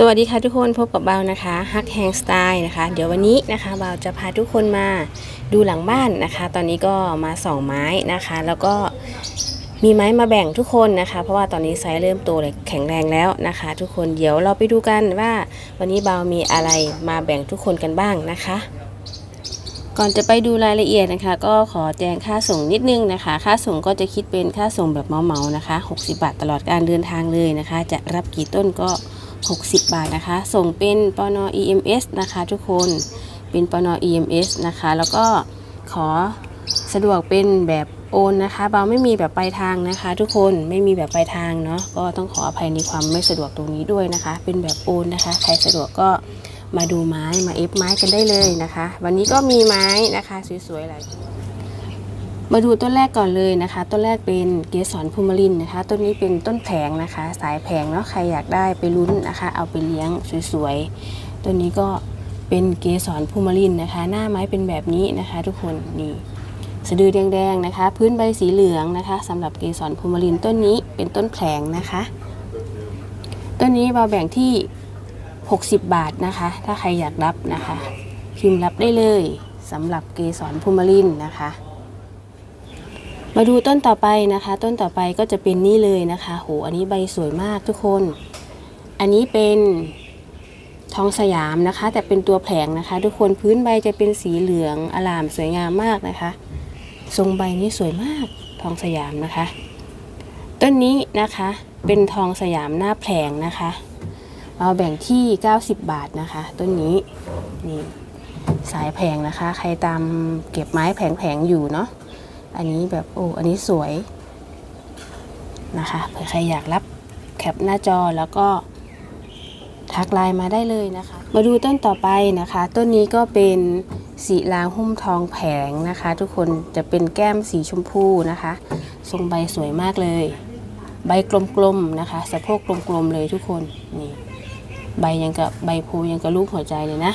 สวัสดีค่ะทุกคนพบกับเบานะคะฮักแฮงสไตล์นะคะ เดี๋ยววันนี้นะคะเบาจะพาทุกคนมาดูหลังบ้านนะคะ ตอนนี้ก็มาสองไม้นะคะ แล้วก็มีไม้มาแบ่งทุกคนนะคะ เพราะว่าตอนนี้ไซส์เริ่มโตเลยแข็งแรงแล้วนะคะ ทุกคนเดี๋ยวเราไปดูกันว่า วันนี้เบามีอะไรมาแบ่งทุกคนกันบ้างนะคะ ก่อนจะไปดูรายละเอียดนะคะ ก็ขอแจ้งค่าส่งนิดนึงนะคะ ค่าส่งก็จะคิดเป็นค่าส่งแบบเมาๆนะคะ 60 บาทตลอดการเดินทางเลยนะคะ จะรับกี่ต้นก็ 60 บาทนะคะ ส่งเป็นปนอ EMS นะคะทุกคนเป็นปนอ EMS นะคะ แล้วก็ขอสะดวกเป็นแบบโอนนะคะเบาไม่มีแบบปลายทางนะคะ ทุกคนไม่มีแบบปลายทางเนาะก็ต้องขออภัยในความไม่สะดวกตรงนี้ด้วยนะคะ เป็นแบบโอนนะคะ ใครสะดวกก็มาดูไม้มาเอฟไม้กันได้เลยนะคะ วันนี้ก็มีไม้นะคะ สวยๆหลาย มาดูต้นแรกก่อนเลยนะคะ ต้นแรกเป็นเกสรพูมารินนะคะ ต้นนี้เป็นต้นแผงนะคะ สายแผงเนาะใครอยากได้ไปลุ้นนะคะ เอาไปเลี้ยงสวยๆต้นนี้ก็เป็นเกสรพูมารินนะคะ หน้าไม้เป็นแบบนี้นะคะ ทุกคนนี่สะดือแดงๆนะคะ พื้นใบสีเหลืองนะคะสำหรับเกสรพูมารินต้นนี้เป็นต้นแผงนะคะ ต้นนี้เราแบ่งที่ 60 บาทนะคะ ถ้าใครอยากรับนะคะพิมพ์รับได้เลยสำหรับเกสรพูมารินนะคะ มาดูต้นต่อไปนะคะ ต้นต่อไปก็จะเป็นนี่เลยนะคะ โห อันนี้ใบสวยมากทุกคน อันนี้เป็นทองสยามนะคะ แต่เป็นตัวแผงนะคะ ทุกคนพื้นใบจะเป็นสีเหลืองอลามสวยงามมากนะคะ ทรงใบนี้สวยมากทองสยามนะคะ ต้นนี้นะคะเป็นทองสยามหน้าแผงนะคะ เราแบ่งที่ 90 บาทนะคะ ต้นนี้นี่สายแผงนะคะ ใครตามเก็บไม้แผงๆอยู่เนาะ อันนี้แบบโอ้อันนี้สวยนะคะเผื่อใครอยากรับแคปหน้าจอแล้วก็ทักไลน์มาได้เลยนะคะ มาดูต้นต่อไปนะคะ ต้นนี้ก็เป็นสีลางหุ้มทองแผงนะคะ ทุกคนจะเป็นแก้มสีชมพูนะคะ ทรงใบสวยมากเลย ใบกลมๆนะคะ สะโพกกลมๆเลยทุกคนนี่ใบยังกับใบโพยังกับรูปหัวใจเลยนะ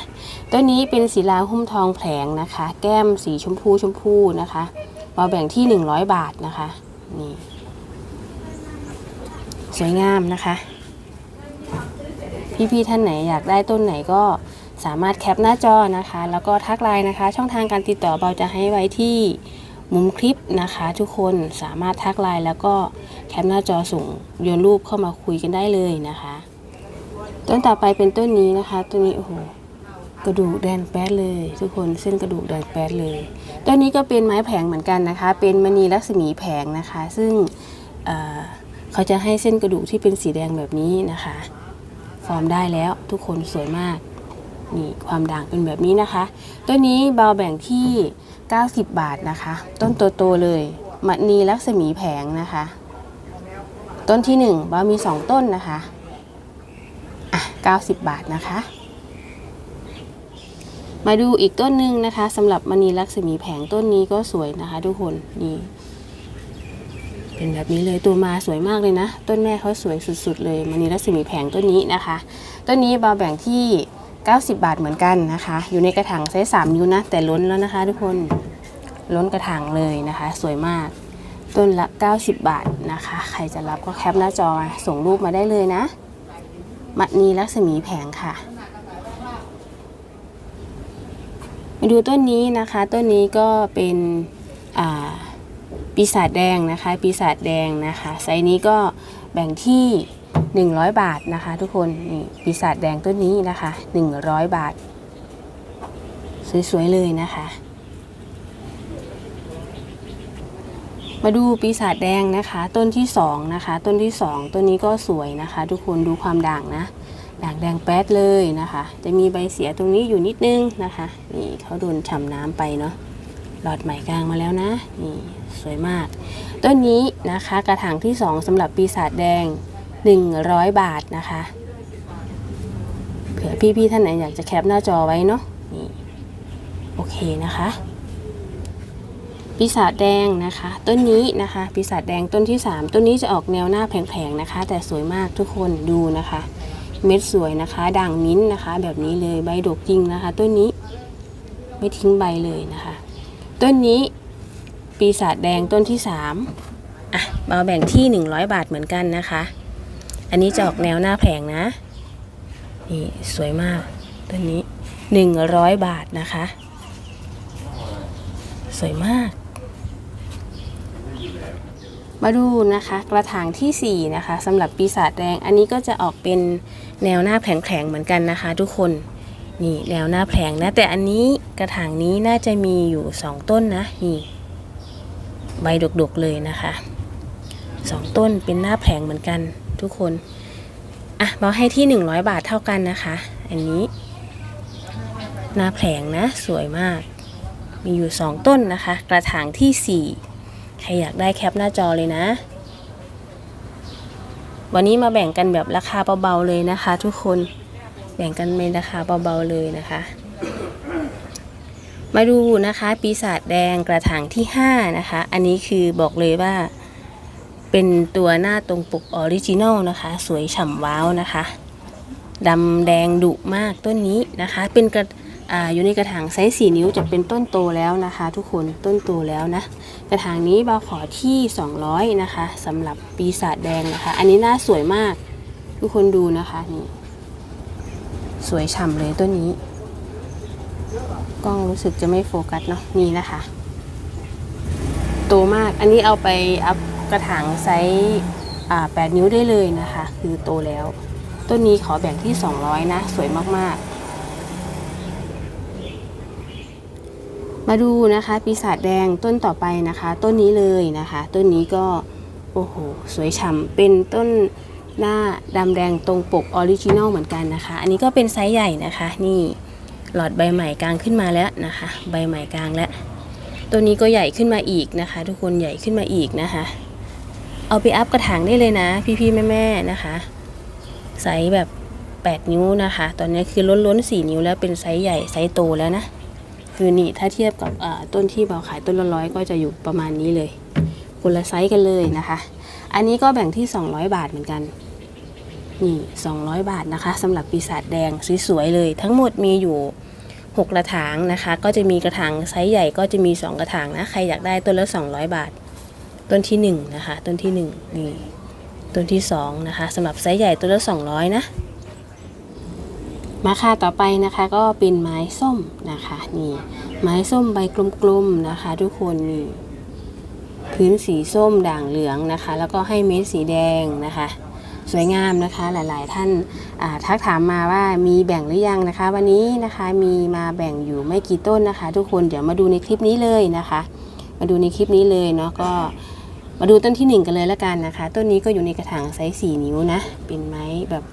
ต้นนี้เป็นสีลางหุ้มทองแผงนะคะ แก้มสีชมพูชมพูนะคะ เราแบ่งที่ 100 บาทนะคะนี่สวยงามนะคะ พี่ๆท่านไหนอยากได้ต้นไหนก็สามารถแคปหน้าจอนะคะ แล้วก็ทักไลน์นะคะ ช่องทางการติดต่อเบาจะให้ไว้ที่มุมคลิปนะคะ ทุกคนสามารถทักไลน์แล้วก็แคปหน้าจอส่งโยนรูปเข้ามาคุยกันได้เลยนะคะ ต้นต่อไปเป็นต้นนี้นะคะ ต้นนี้โอ้โหกระดูกแดนแป๊ดเลย ทุกคนเส้นกระดูกแดนแป๊ดเลย ต้นนี้ก็เป็นไม้แผงเหมือนกันนะคะ เป็นมณีลักษมีแผงนะคะ ซึ่งเเขาจะให้เส้นกระดูกที่เป็นสีแดงแบบนี้นะคะ ฟอร์มได้แล้วทุกคนสวยมาก นี่ความด่างเป็นแบบนี้นะคะ ต้นนี้เบาแบ่งที่ 90 บาทนะคะ ต้นโตๆเลยมณีลักษมีแผงนะคะ ต้นที่1เบามี 2 ต้นนะคะอะ90 บาทนะคะ มาดูอีกต้นหนึ่งนะคะสำหรับมณีลักษมีแผงต้นนี้ก็สวยนะคะ ทุกคนนี่เป็นแบบนี้เลยตัวมาสวยมากเลยนะ ต้นแม่เขาสวยสุด ๆ เลยมณีลักษมีแผงต้นนี้นะคะต้นนี้เบาแบ่งที่ 90 บาทเหมือนกันนะคะ อยู่ในกระถางไซส์3นิ้วนะ แต่ล้นแล้วนะคะ ทุกคนล้นกระถางเลยนะคะ สวยมากต้นละ 90 บาทนะคะ ใครจะรับก็แคปหน้าจอส่งรูปมาได้เลยนะมณีลักษมีแผงค่ะ มาดูต้นนี้นะคะ ต้นนี้ก็เป็นปีศาจแดงนะคะ ปีศาจแดงนะคะไซนี้ก็แบ่งที่ 100 บาทนะคะ ทุกคนนี่ปีศาจแดงต้นนี้นะคะ 100 บาท สวยๆเลยนะคะ มาดูปีศาจแดงนะคะ ต้นที่2นะคะ ต้นที่ 2 ต้นนี้ก็สวยนะคะ ทุกคนดูความด่างนะ ด่างแดงแป๊ดเลยนะคะ จะมีใบเสียตรงนี้อยู่นิดนึงนะคะ นี่เขาโดนฉ่ำน้ำไปเนาะหลอดใหม่กลางมาแล้วนะ นี่สวยมาก ต้นนี้นะคะกระถางที่ 2สำหรับปีศาจแดง 100 บาทนะคะ เผื่อพี่ๆท่านไหนอยากจะแคปหน้าจอไว้เนาะนี่โอเคนะคะ ปีศาจแดงนะคะ ต้นนี้นะคะ ปีศาจแดงต้นที่ 3 ต้นนี้จะออกแนวหน้าแผงๆนะคะ แต่สวยมากทุกคนดูนะคะ เม็ดสวยนะคะ ด่างมิ้นนะคะ แบบนี้เลยใบดกจริงนะคะ ต้นนี้ไม่ทิ้งใบเลยนะคะ ต้นนี้ปีศาจแดงต้นที่3อะมาแบ่งที่ 100 บาทเหมือนกันนะคะ อันนี้จะออกแนวหน้าแผงนะนี่สวยมากต้นนี้หนึ่งร้อยบาทนะคะ สวยมาก มาดูนะคะกระถางที่4นะคะสำหรับปีศาจแดงอันนี้ก็จะออกเป็นแนวหน้าแผลงๆเหมือนกันนะคะ ทุกคนนี่แนวหน้าแผลงนะ แต่อันนี้กระถางนี้น่าจะมีอยู่ 2 ต้นนะนี่ใบดกๆเลยนะคะสองต้นเป็นหน้าแผลงเหมือนกันทุกคนอะเราให้ที่ 100 บาทเท่ากันนะคะ อันนี้หน้าแผลงนะสวยมาก มีอยู่ 2 ต้นนะคะ กระถางที่ 4 ใครอยากได้แคปหน้าจอเลยนะ วันนี้มาแบ่งกันแบบราคาเบาๆเลยนะคะ ทุกคนแบ่งกันในราคาเบาๆเลยนะคะ มาดูนะคะ ปีศาจแดงกระถางที่ 5 นะคะ อันนี้คือบอกเลยว่า เป็นตัวหน้าตรงปกออริจินอลนะคะ สวยฉ่ำว้าวนะคะดำแดงดุมากต้นนี้นะคะ เป็นกระ ออยู่ในกระถางไซส์4นิ้วจะเป็นต้นโตแล้วนะคะ ทุกคนต้นโตแล้วนะ กระถางนี้เบาขอที่ 200 นะคะสำหรับปีศาจแดงนะคะ อันนี้หน้าสวยมาก ทุกคนดูนะคะนี่สวยฉ่ำเลยต้นนี้ กล้องรู้สึกจะไม่โฟกัสเนาะนี่นะคะ โตมากอันนี้เอาไปอัพกระถางไซส์8นิ้วได้เลยนะคะ คือโตแล้ว ต้นนี้ขอแบ่งที่ 200 นะ สวยมากๆ มาดูนะคะปีศาจแดงต้นต่อไปนะคะ ต้นนี้เลยนะคะ ต้นนี้ก็โอ้โหสวยฉ่ำเป็นต้นหน้าดำแดงตรงปกออริจินอลเหมือนกันนะคะ อันนี้ก็เป็นไซส์ใหญ่นะคะ นี่หลอดใบใหม่กลางขึ้นมาแล้วนะคะ ใบใหม่กลางแล้วตัวนี้ก็ใหญ่ขึ้นมาอีกนะคะ ทุกคนใหญ่ขึ้นมาอีกนะคะ เอาไปอัพกระถางได้เลยนะ พี่ๆแม่ๆนะคะไซส์แบบ 8 นิ้วนะคะ ตอนนี้คือล้นล้นๆ4นิ้วแล้วเป็นไซส์ใหญ่ไซส์โตแล้วนะ คือนี่ถ้าเทียบกับต้นที่เราขายต้นละร้อยก็จะอยู่ประมาณนี้เลยคนละไซส์กันเลยนะคะ อันนี้ก็แบ่งที่ 200 บาทเหมือนกันนี่200 บาทนะคะสำหรับปีศาจแดงสวยๆเลย ทั้งหมดมีอยู่ 6 กระถางนะคะ ก็จะมีกระถางไซส์ใหญ่ก็จะมี 2 กระถางนะใครอยากได้ต้นละ 200 บาท ต้นที่ 1 นะคะ ต้นที่ 1 นี่ต้นที่ 2 นะคะสำหรับไซส์ใหญ่ต้นละ 200 นะ มาค่ะต่อไปนะคะก็เป็นไม้ส้มนะคะนี่ไม้ส้มใบกลมๆนะคะ ทุกคนนี่พื้นสีส้มด่างเหลืองนะคะ แล้วก็ให้เม็ดสีแดงนะคะ สวยงามนะคะหลายๆ ท่านาทักถามมาว่ามีแบ่งหรือยังนะคะ วันนี้นะคะมีมาแบ่งอยู่ไม่กี่ต้นนะคะ ทุกคนเดี๋ยวมาดูในคลิปนี้เลยนะคะ มาดูในคลิปนี้เลยเนาะก็มาดูต้นที่หนึ่งกันเลยละกันนะคะ ต้นนี้ก็อยู่ในกระถางไซส์4นิ้วนะ เป็นไม้แบบ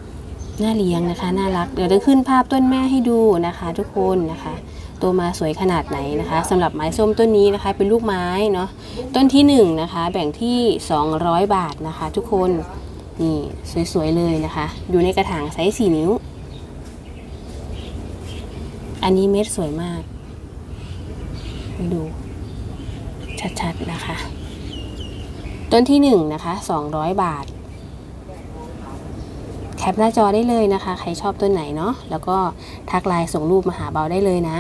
น่าเลี้ยงนะคะ น่ารัก เดี๋ยวจะขึ้นภาพต้นแม่ให้ดูนะคะ ทุกคนนะคะโตมาสวยขนาดไหนนะคะสำหรับไม้ส้มต้นนี้นะคะ เป็นลูกไม้เนาะต้นที่1นงนะคะ แบ่งที่ 200 บาทนะคะ ทุกคนนี่สวยๆเลยนะคะ อยู่ในกระถางไซส์4นิ้ว อันนี้เม็ดสวยมากดูชัดๆนะคะ ต้นที่1นะคะ200 บาท ปหน้าจอได้เลยนะคะ ใครชอบต้นไหนเนาะแล้วก็ทักไลน์ส่งรูปมาหาเบาได้เลยนะ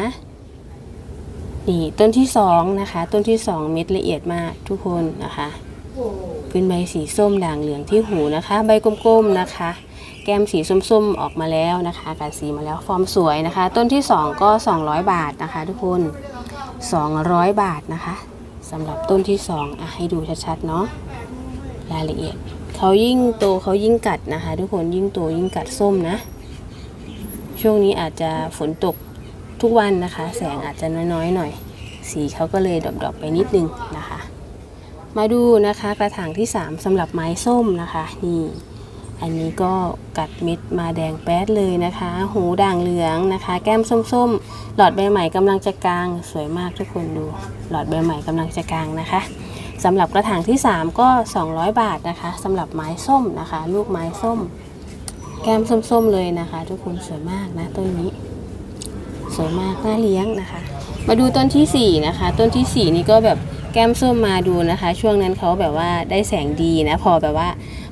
นี่ต้นที่สองนะคะ ต้นที่สองเม็ดละเอียดมากทุกคนนะคะเป็นใบสีส้มด่างเหลืองที่หูนะคะ ใบกลมๆนะคะ แก้มสีส้มๆออกมาแล้วนะคะกัดสีมาแล้วฟอร์มสวยนะคะ ต้นที่สองก็ 200 บาทนะคะ ทุกคน 200 บาทนะคะสำหรับต้นที่สองอะให้ดูชัดๆเนาะรายละเอียด เขายิ่งโตเขายิ่งกัดนะคะ ทุกคนยิ่งโตยิ่งกัดส้มนะ ช่วงนี้อาจจะฝนตกทุกวันนะคะ แสงอาจจะน้อยๆหน่อย สีเขาก็เลยดรอปๆไปนิดนึงนะคะ มาดูนะคะกระถางที่ 3สำหรับไม้ส้มนะคะนี่อันนี้ก็กัดเม็ดมาแดงแป๊ดเลยนะคะ หูด่างเหลืองนะคะ แก้มส้มๆ หลอดใบใหม่กำลังจะกลาง สวยมากทุกคนดู หลอดใบใหม่กำลังจะกลางนะคะ สำหรับกระถางที่ 3 ก็ 200 บาทนะคะสำหรับไม้ส้มนะคะ ลูกไม้ส้ม แก้มส้มๆเลยนะคะ ทุกคนสวยมากนะต้นนี้ สวยมากน่าเลี้ยงนะคะ มาดูต้นที่ 4 นะคะ ต้นที่ 4 นี่ก็แบบแก้มส้มมาดูนะคะ ช่วงนั้นเขาแบบว่าได้แสงดีนะ พอแบบว่า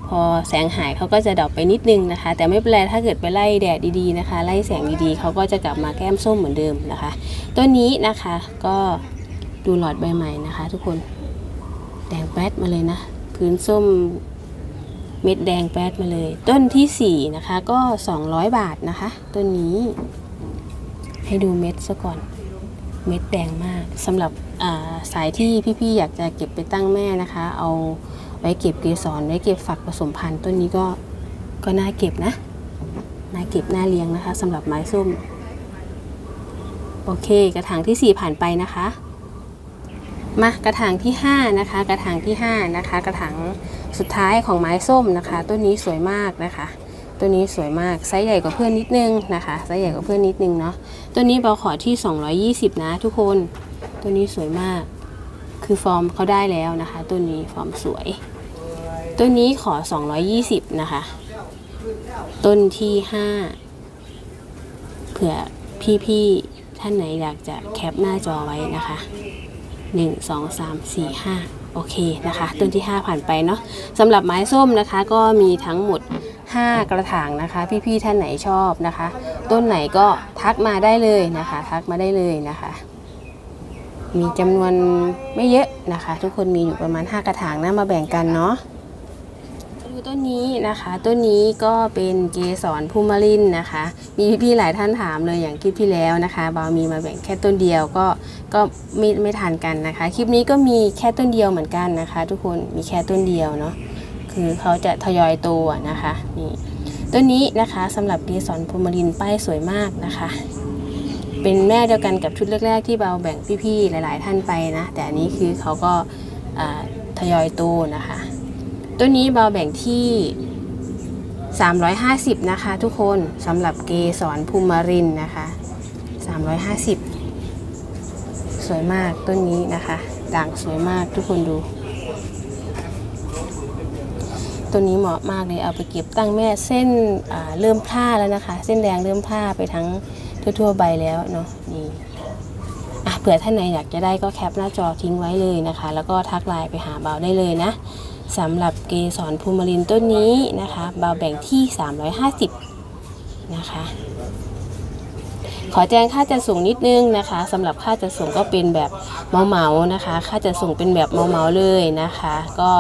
พอแสงหายเขาก็จะดอปไปนิดนึงนะคะ แต่ไม่เป็นไรถ้าเกิดไปไล่แดดดีๆนะคะ ไล่แสงดีๆเขาก็จะกลับมาแก้มส้มเหมือนเดิมนะคะ ต้นนี้นะคะก็ดูหลอดใบใหม่นะคะ ทุกคน แดงแป๊ดมาเลยนะพื้นส้มเม็ดแดงแป๊ดมาเลย ต้นที่สี่นะคะก็ 200 บาทนะคะ ต้นนี้ ให้ดูเม็ดซะก่อน เม็ดแดงมากสำหรับาสายที่พี่ๆอยากจะเก็บไปตั้งแม่นะคะ เอาไว้เก็บเกสรไว้เก็บฝักผสมพันธุ์ต้นนี้ก็ก็น่าเก็บนะน่าเก็บน่าเลี้ยงนะคะสำหรับไม้ส้ม โอเค กระถางที่ 4 ผ่านไปนะคะ มากระถางที่ 5 นะคะ กระถางที่ 5 นะคะ กระถางสุดท้ายของไม้ส้มนะคะ ต้นนี้สวยมากนะคะต้นนี้สวยมากไซส์ใหญ่กว่าเพื่อนนิดนึงนะคะไซส์ใหญ่กว่าเพื่อนนิดนึงเนาะต้นนี้เบาขอที่ 220 นะทุกคนต้นนี้สวยมาก คือฟอร์มเขาได้แล้วนะคะต้นนี้ฟอร์มสวยต้นนี้ขอ 220 นะคะ ต้นที่ 5เผื่อพี่ๆท่านไหนอยากจะแคปหน้าจอไว้นะคะ 1 2 3 4 5 โอเคนะคะ ต้นที่ 5 ผ่านไปเนาะสำหรับไม้ส้มนะคะก็มีทั้งหมด 5 กระถางนะคะ พี่ๆท่านไหนชอบนะคะ ต้นไหนก็ทักมาได้เลยนะคะ ทักมาได้เลยนะคะ มีจำนวนไม่เยอะนะคะ ทุกคนมีอยู่ประมาณ 5 กระถางนะมาแบ่งกันเนาะดูต้นนี้นะคะต้นนี้ก็เป็นเกสรภูมิลินนะคะ มีพี่ๆหลายท่านถามเลยอย่างคลิปที่แล้วนะคะบาวมีมาแบ่งแค่ต้นเดียวก็ ก็ไม่ไม่ทันกันนะคะ คลิปนี้ก็มีแค่ต้นเดียวเหมือนกันนะคะ ทุกคนมีแค่ต้นเดียวเนาะคือเขาจะทยอยตัวนะคะนี่ต้นนี้นะคะสำหรับเกสรภูมิลินป้ายสวยมากนะคะ เป็นแม่เดียวกันกับชุดแรกๆ ที่เบาแบ่งพี่ๆหลาย ๆ ท่านไปนะ แต่อันนี้คือเขาก็ทยอยตัวนะคะตัวนี้เบาแบ่งที่ 350 นะคะ ทุกคนสำหรับเกสรภูมิรินทร์นะคะ 350 สวยมากต้นนี้นะคะ ด่างสวยมากทุกคนดู ตัวนี้เหมาะมากเลยเอาไปเก็บตั้งแม่เส้นเริ่มพล่าแล้วนะคะ เส้นแดงเริ่มพล่าไปทั้งทั่วๆใบแล้วเนาะนี่อะเผื่อท่านไหนอยากจะได้ก็แคปหน้าจอทิ้งไว้เลยนะคะ แล้วก็ทักไลน์ไปหาเบาได้เลยนะสำหรับเกสรภูมิลินต้นนี้นะคะ เบาแบ่งที่ 350 นะคะ ขอแจ้งค่าจัดส่งนิดนึงนะคะสำหรับค่าจัดส่งก็เป็นแบบเหมานะคะ ค่าจัดส่งเป็นแบบเหมาเลยนะคะ ก็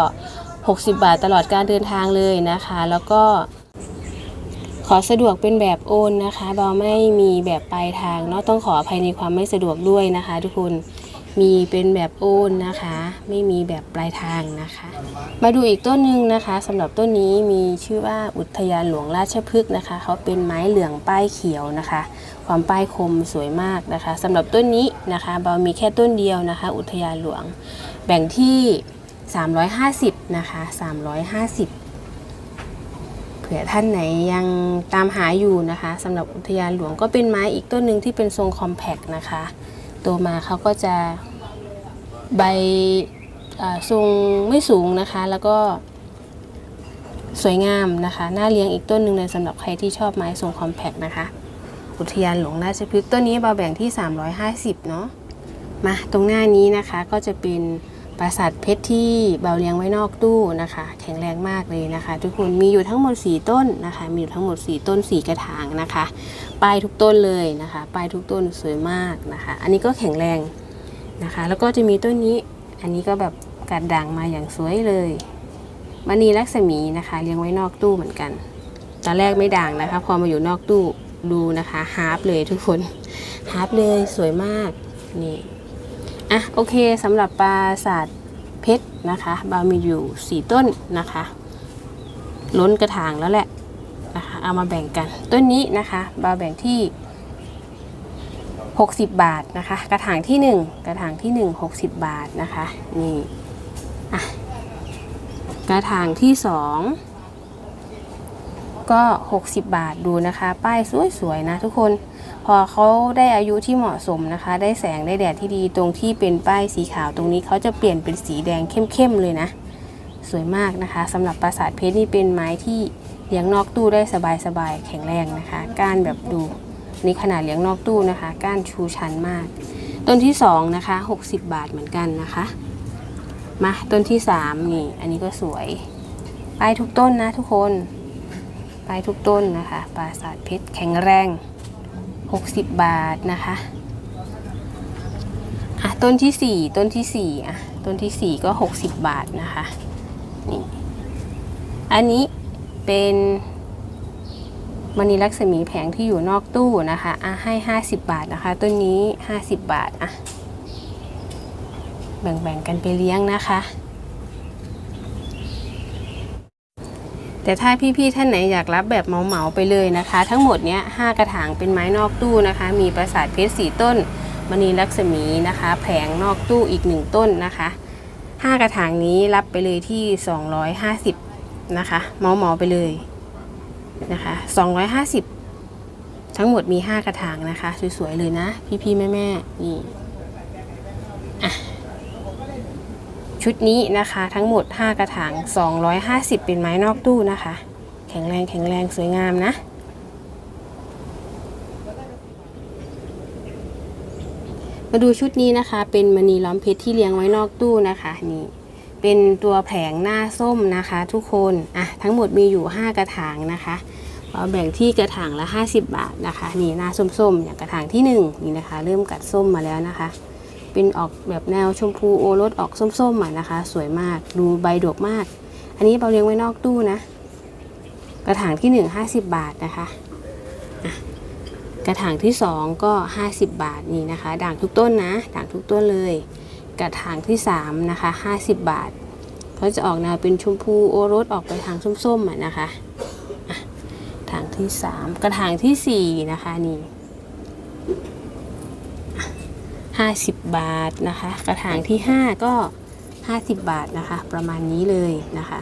60 บาทตลอดการเดินทางเลยนะคะ แล้วก็ขอสะดวกเป็นแบบโอนนะคะเบาไม่มีแบบปลายทางเนาะต้องขออภัยในความไม่สะดวกด้วยนะคะ ทุกคนมีเป็นแบบโอนนะคะ ไม่มีแบบปลายทางนะคะ มาดูอีกต้นหนึ่งนะคะสำหรับต้นนี้มีชื่อว่าอุทยานหลวงราชพฤกษ์นะคะเขาเป็นไม้เหลืองป้ายเขียวนะคะ ความป้ายคมสวยมากนะคะสำหรับต้นนี้นะคะเบามีแค่ต้นเดียวนะคะ อุทยานหลวง แบ่งที่ 350 นะคะ 350 เผื่อท่านไหนยังตามหาอยู่นะคะสำหรับอุทยานหลวงก็เป็นไม้อีกต้นหนึ่งที่เป็นทรงคอมแพกนะคะโตมาเขาก็จะใบอ่าทรงไม่สูงนะคะ แล้วก็สวยงามนะคะ น่าเลี้ยงอีกต้นหนึ่งเลยสำหรับใครที่ชอบไม้ทรงคอมแพกนะคะ อุทยานหลวงราชพฤกษ์ต้นนี้เบาแบ่งที่ 350 เนาะมาตรงหน้านี้นะคะก็จะเป็นปราสาทเพชรที่เบาเลี้ยงไว้นอกตู้นะคะ แข็งแรงมากเลยนะคะ ทุกคนมีอยู่ทั้งหมด 4 ต้นนะคะ มีอยู่ทั้งหมด 4 ต้น 4 กระถางนะคะป้ายทุกต้นเลยนะคะป้ายทุกต้นสวยมากนะคะ อันนี้ก็แข็งแรงนะคะ แล้วก็จะมีต้นนี้อันนี้ก็แบบกัดด่างมาอย่างสวยเลยมณีลักษมีนะคะเลี้ยงไว้นอกตู้เหมือนกันตอนแรกไม่ด่างนะคะ พอมาอยู่นอกตู้ ดูนะคะฮาร์ปเลยทุกคนฮาร์ปเลยสวยมากนี่อะโอเคสำหรับปราสาทเพชรนะคะบามีอยู่ 4 ต้นนะคะ ล้นกระถางแล้วแหละนะคะเอามาแบ่งกัน ต้นนี้นะคะบาแบ่งที่ 60 บาทนะคะ กระถางที่ 1 กระถางที่ 1 60 บาทนะคะนี่อะกระถางที่ 2 ก็ 60 บาทดูนะคะ ป้ายสวยๆนะทุกคน พอเขาได้อายุที่เหมาะสมนะคะ ได้แสงได้แดดที่ดีตรงที่เป็นป้ายสีขาวตรงนี้เขาจะเปลี่ยนเป็นสีแดงเข้มๆเลยนะ สวยมากนะคะสำหรับปราสาทเพชรนี่เป็นไม้ที่เลี้ยงนอกตู้ได้สบายๆแข็งแรงนะคะ ก้านแบบดูนี่ขนาดเลี้ยงนอกตู้นะคะ ก้านชูชันมาก ต้นที่สองนะคะ60 บาทเหมือนกันนะคะ มาต้นที่สามนี่อันนี้ก็สวยป้ายทุกต้นนะทุกคน ไปทุกต้นนะคะปราสาทเพชรแข็งแรง 60 บาทนะคะอะต้นที่ 4 ต้นที่4อะต้นที่ 4 ก็ 60 บาทนะคะนี่อันนี้เป็นมณีลักษมีแผงที่อยู่นอกตู้นะคะอะให้ 50 บาทนะคะ ต้นนี้ 50 บาทอะแบ่งๆกันไปเลี้ยงนะคะ แต่ถ้าพี่ๆท่านไหนอยากรับแบบเหมาๆไปเลยนะคะ ทั้งหมดเนี้ย5กระถางเป็นไม้นอกตู้นะคะ มีประสาทเพชรสีต้นมณีลักษมีนะคะ แผงนอกตู้อีกหนึ่งต้นนะคะ5กระถางนี้รับไปเลยที่ 250นะคะเหมาเหมาๆไปเลยนะคะ250 ทั้งหมดมี 5 กระถางนะคะ สวยๆเลยนะ พี่ๆแม่ๆนี่อะ ชุดนี้นะคะ ทั้งหมด 5 กระถาง 250 เป็นไม้นอกตู้นะคะ แข็งแรงแข็งแรงสวยงามนะมาดูชุดนี้นะคะ เป็นมณีล้อมเพชรที่เลี้ยงไว้นอกตู้นะคะนี่เป็นตัวแผงหน้าส้มนะคะ ทุกคนอะทั้งหมดมีอยู่ 5 กระถางนะคะเราแบ่งที่กระถางละ 50 บาทนะคะ นี่หน้าส้มๆอย่างกระถางที่ 1 นี่นะคะ เริ่มกัดส้มมาแล้วนะคะ ป็นออกแบบแนวชมพูโอรสออกส้มๆอะนะคะ สวยมากดูใบดกมาก อันนี้เราเลี้ยงไว้นอกตู้นะ กระถางที่ 1 50 บาทนะคะกระถางที่ 2 ก็ 50 บาทนี่นะคะ ด่างทุกต้นนะ ด่างทุกต้นเลย กระถางที่3นะคะ50 บาทเขาจะออกแนวเป็นชมพูโอรสออกไปทางส้มๆอะนะคะะถางที่ 3 กระถางทีสี่4นะคะนี่อะ 50 บาทนะคะ กระถางที่ 5 ก็ 50 บาทนะคะ ประมาณนี้เลยนะคะ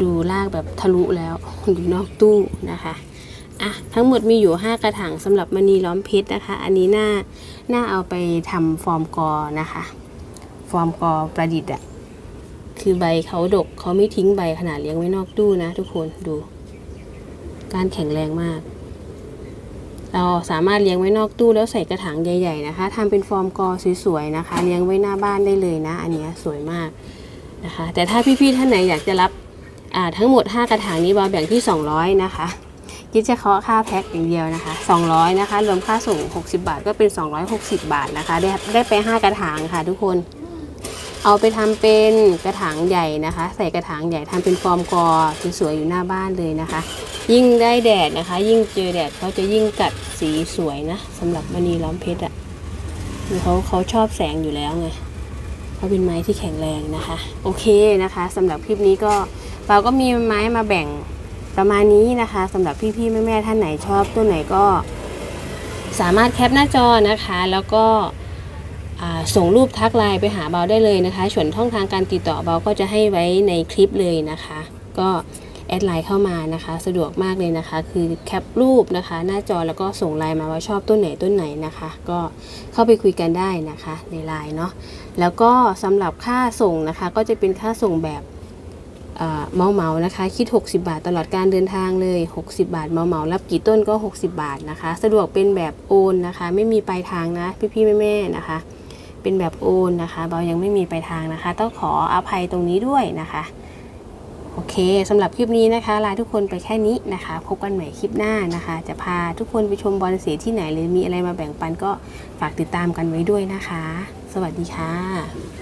ดูลากแบบทะลุแล้วอยู่นอกตู้นะคะอะทั้งหมดมีอยู่ 5 กระถางสำหรับมณีล้อมเพชรนะคะ อันนี้น่าน่าเอาไปทำฟอร์มกอนะคะ ฟอร์มกอประดิษฐ์อะคือใบเขาดกเขาไม่ทิ้งใบขนาดเลี้ยงไว้นอกตู้นะทุกคนดู การแข็งแรงมาก เราสามารถเลี้ยงไว้นอกตู้แล้วใส่กระถางใหญ่ ๆ นะคะทำเป็นฟอร์มกอสวยๆนะคะ เลี้ยงไว้หน้าบ้านได้เลยนะ อันนี้สวยมากนะคะ แต่ถ้าพี่ๆท่านไหนอยากจะรับทั้งหมด 5 กระถางนี้บาแบ่งที่ 200 นะคะคิดเฉพาะค่าแพ็คอย่างเดียวนะคะ 200 นะคะ รวมค่าส่ง 60 บาทก็เป็น 260 บาทนะคะ ได้ได้ไป 5 กระถางค่ะทุกคน เอาไปทำเป็นกระถางใหญ่นะคะ ใส่กระถางใหญ่ทำเป็นฟอร์มกอสวยๆอยู่หน้าบ้านเลยนะคะ ยิ่งได้แดดนะคะ ยิ่งเจอแดดเขาจะยิ่งกัดสีสวยนะสำหรับมณีล้อมเพชรอะ่ะคือเขาเขาชอบแสงอยู่แล้วไงเขาเป็นไม้ที่แข็งแรงนะคะ โอเคนะคะสำหรับคลิปนี้ก็เราก็มีไม้มาแบ่งประมาณนี้นะคะสำหรับพี่ๆแม่ๆท่านไหนชอบตัวไหนก็ สามารถแคปหน้าจอนะคะ แล้วก็ ส่งรูปทักไลน์ไปหาเบาได้เลยนะคะส่วนช่องทางการติดต่อเบาก็จะให้ไว้ในคลิปเลยนะคะ ก็แอดไลน์เข้ามานะคะ สะดวกมากเลยนะคะ คือแคปรูปนะคะ หน้าจอแล้วก็ส่งไลน์มาว่าชอบต้นไหนต้นไหนนะคะ ก็เข้าไปคุยกันได้นะคะในไลน์เนาะแล้วก็สำหรับค่าส่งนะคะ ก็จะเป็นค่าส่งแบบเมาเมานะคะ คิด 60 บาทตลอดการเดินทางเลย 60 บาทเมาเมารับกี่ต้นก็ 60 บาทนะคะ สะดวกเป็นแบบโอนนะคะ ไม่มีปลายทางนะพี่ๆแม่ๆนะคะ เป็นแบบโอนนะคะเบายังไม่มีปลายทางนะคะ ต้องขออภัยตรงนี้ด้วยนะคะโอเคสำหรับคลิปนี้นะคะลาทุกคนไปแค่นี้นะคะ พบกันใหม่คลิปหน้านะคะ จะพาทุกคนไปชมบอลเสียที่ไหนหรือมีอะไรมาแบ่งปันก็ฝากติดตามกันไว้ด้วยนะคะ สวัสดีค่ะ